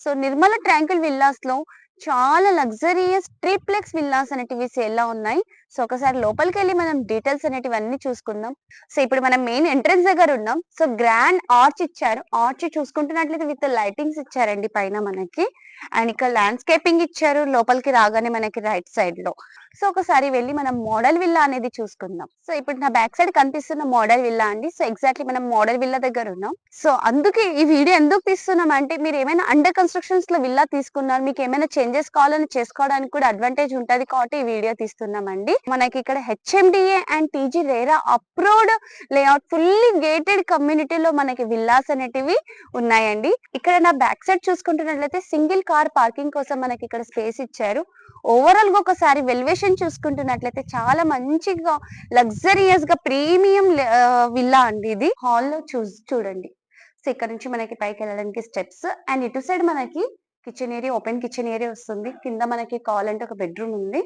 So Nirmala tranquil విల్లాస్లో చాలా luxurious triplex villas అనేటివి సేల్లో ఉన్నాయి. సో ఒకసారి లోపలికి వెళ్ళి మనం డీటెయిల్స్ అనేటివి అన్ని చూసుకుందాం. సో ఇప్పుడు మనం మెయిన్ ఎంట్రన్స్ దగ్గర ఉన్నాం. సో గ్రాండ్ ఆర్చ్ ఇచ్చారు. ఆర్చ్ చూసుకుంటున్నట్లయితే విత్ లైటింగ్స్ ఇచ్చారండి పైన మనకి. అండ్ ఇక్కడ ల్యాండ్స్కేపింగ్ ఇచ్చారు లోపలికి రాగానే మనకి రైట్ సైడ్లో. సో ఒకసారి వెళ్ళి మనం మోడల్ విల్లా అనేది చూసుకుందాం. సో ఇప్పుడు నా బ్యాక్ సైడ్ కనిపిస్తున్న మోడల్ విల్లా అండి. సో ఎగ్జాక్ట్లీ మనం మోడల్ విల్లా దగ్గర ఉన్నాం. సో అందుకే ఈ వీడియో ఎందుకు తీస్తున్నాం అంటే మీరు ఏమైనా అండర్ కన్స్ట్రక్షన్స్లో విల్లా తీసుకున్నారు మీకు ఏమైనా చేంజెస్ కావాలని చేసుకోవడానికి కూడా అడ్వాంటేజ్ ఉంటది కాబట్టి ఈ వీడియో తీస్తున్నామండి. మనకి ఇక్కడ HMDA and TG RERA approved layout fully gated కమ్యూనిటీలో మనకి విల్లాస్ అనేటివి ఉన్నాయండి. ఇక్కడ నా బ్యాక్ సైడ్ చూసుకుంటున్నట్లయితే సింగిల్ కార్ పార్కింగ్ కోసం మనకి ఇక్కడ స్పేస్ ఇచ్చారు. ఓవరాల్గా ఒకసారి వెల్వేషన్ చూసుకుంటున్నట్లయితే చాలా మంచిగా లగ్జరియస్గా ప్రీమియం విల్లా అండి ఇది. హాల్లో చూ చూడండి. సో ఇక్కడ నుంచి మనకి పైకి వెళ్ళడానికి స్టెప్స్ అండ్ ఇటు సైడ్ మనకి kitchen area open kitchen area వస్తుంది. కింద మనకి కావాలంటే ఒక బెడ్రూమ్ ఉంది.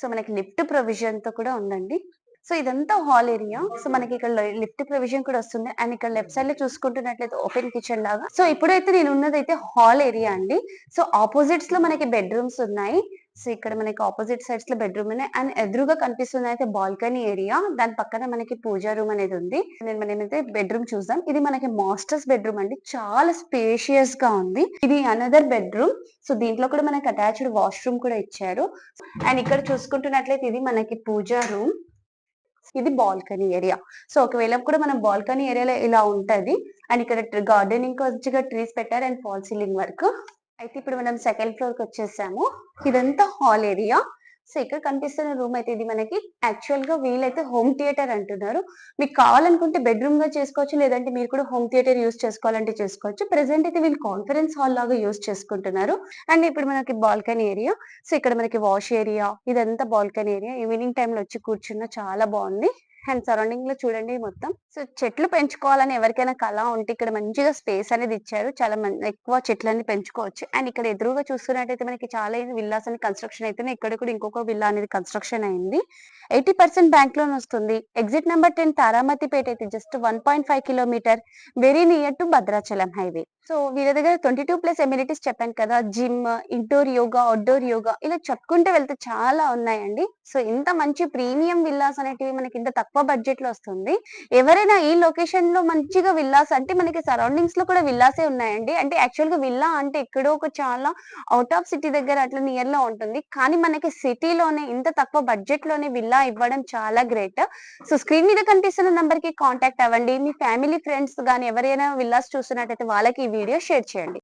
సో మనకి లిఫ్ట్ ప్రొవిజన్తో కూడా ఉందండి. సో ఇదంతా హాల్ ఏరియా సో మనకి ఇక్కడ లిఫ్ట్ ప్రొవిజన్ కూడా వస్తుంది. అండ్ ఇక్కడ లెఫ్ట్ సైడ్లో చూసుకుంటున్నట్లయితే ఓపెన్ కిచెన్ లాగా. సో ఇప్పుడైతే నేను ఉన్నదైతే హాల్ ఏరియా అండి. సో ఆపోజిట్స్లో మనకి బెడ్రూమ్స్ ఉన్నాయి. సో ఇక్కడ మనకి ఆపోజిట్ సైడ్స్లో బెడ్రూమ్ ఉన్నాయి. అండ్ ఎదురుగా కనిపిస్తుంది అయితే బాల్కనీ ఏరియా దాని పక్కన మనకి పూజా రూమ్ అనేది ఉంది. నేను మనం అయితే బెడ్రూమ్ చూద్దాం ఇది మనకి మాస్టర్స్ బెడ్రూమ్ అండి. చాలా స్పేషియస్గా ఉంది. ఇది అనదర్ బెడ్రూమ్ సో దీంట్లో కూడా మనకి అటాచ్డ్ వాష్రూమ్ కూడా ఇచ్చారు. అండ్ ఇక్కడ చూసుకుంటున్నట్లయితే ఇది మనకి పూజా రూమ్ ఇది బాల్కనీ ఏరియా సో ఒకవేళ కూడా మనం బాల్కనీ ఏరియాలో ఇలా ఉంటది. అండ్ ఇక్కడ గార్డెనింగ్ మంచిగా ట్రీస్ పెట్టారు. అండ్ ఫాల్ సీలింగ్ వర్క్ అయితే ఇప్పుడు మనం సెకండ్ ఫ్లోర్కి వచ్చేసాము. ఇదంతా హాల్ ఏరియా సో ఇక్కడ కనిపిస్తున్న రూమ్ అయితే ఇది మనకి యాక్చువల్గా వీలైతే హోమ్ థియేటర్ అంటున్నారు. మీకు కావాలనుకుంటే బెడ్రూమ్గా చేసుకోవచ్చు లేదంటే మీరు కూడా హోమ్ థియేటర్ యూస్ చేసుకోవాలంటే చేసుకోవచ్చు. ప్రెసెంట్ అయితే వీళ్ళు కాన్ఫరెన్స్ హాల్ లాగా యూస్ చేసుకుంటున్నారు. అండ్ ఇప్పుడు మనకి బాల్కనీ ఏరియా సో ఇక్కడ మనకి వాష్ ఏరియా ఇదంతా బాల్కనీ ఏరియా ఈవినింగ్ టైంలో వచ్చి కూర్చున్న చాలా బాగుంది. అండ్ సరౌండింగ్లో చూడండి మొత్తం. సో చెట్లు పెంచుకోవాలని ఎవరికైనా కళ ఉంటే ఇక్కడ మంచిగా స్పేస్ అనేది ఇచ్చారు. చాలా మంది ఎక్కువ చెట్లని పెంచుకోవచ్చు. అండ్ ఇక్కడ ఎదురుగా చూస్తున్నట్టయితే మనకి చాలా విల్లాస్ అని కన్స్ట్రక్షన్ అయితే ఇక్కడ కూడా ఇంకొక విల్లా అనేది కన్స్ట్రక్షన్ అయింది. ఎయిటీ పర్సెంట్ బ్యాంక్ లోన్ వస్తుంది. ఎగ్జిట్ నెంబర్ టెన్ తారామతిపేట అయితే just one point five kilometre very near to Bhadrachalam highway so వీళ్ళ దగ్గర ట్వంటీ టూ ప్లస్ ఎమ్యూనిటీస్ చెప్పాను కదా gym indoor yoga outdoor yoga ఇలా చెప్పుకుంటే వెళ్తే చాలా ఉన్నాయండి. సో ఇంత మంచి ప్రీమియం విల్లాస్ అనేటివి మనకి ఇంత తక్కువ బడ్జెట్లో వస్తుంది. ఎవరైనా ఈ లొకేషన్లో మంచిగా విల్లాస్ అంటే మనకి సరౌండింగ్స్లో కూడా విల్లాసే ఉన్నాయండి. అంటే యాక్చువల్గా విల్లా అంటే ఎక్కడో ఒక చాలా అవుట్ ఆఫ్ సిటీ దగ్గర అట్లా నియర్లో ఉంటుంది. కానీ మనకి సిటీలోనే ఇంత తక్కువ బడ్జెట్లోనే విల్లా ఇవ్వడం చాలా గ్రేట్ సో స్క్రీన్ మీద కనిపిస్తున్న నంబర్కి కాంటాక్ట్ అవ్వండి. మీ ఫ్యామిలీ ఫ్రెండ్స్ కానీ ఎవరైనా విల్లాస్ చూస్తున్నట్టయితే వాళ్ళకి వీడియో షేర్ చేయండి.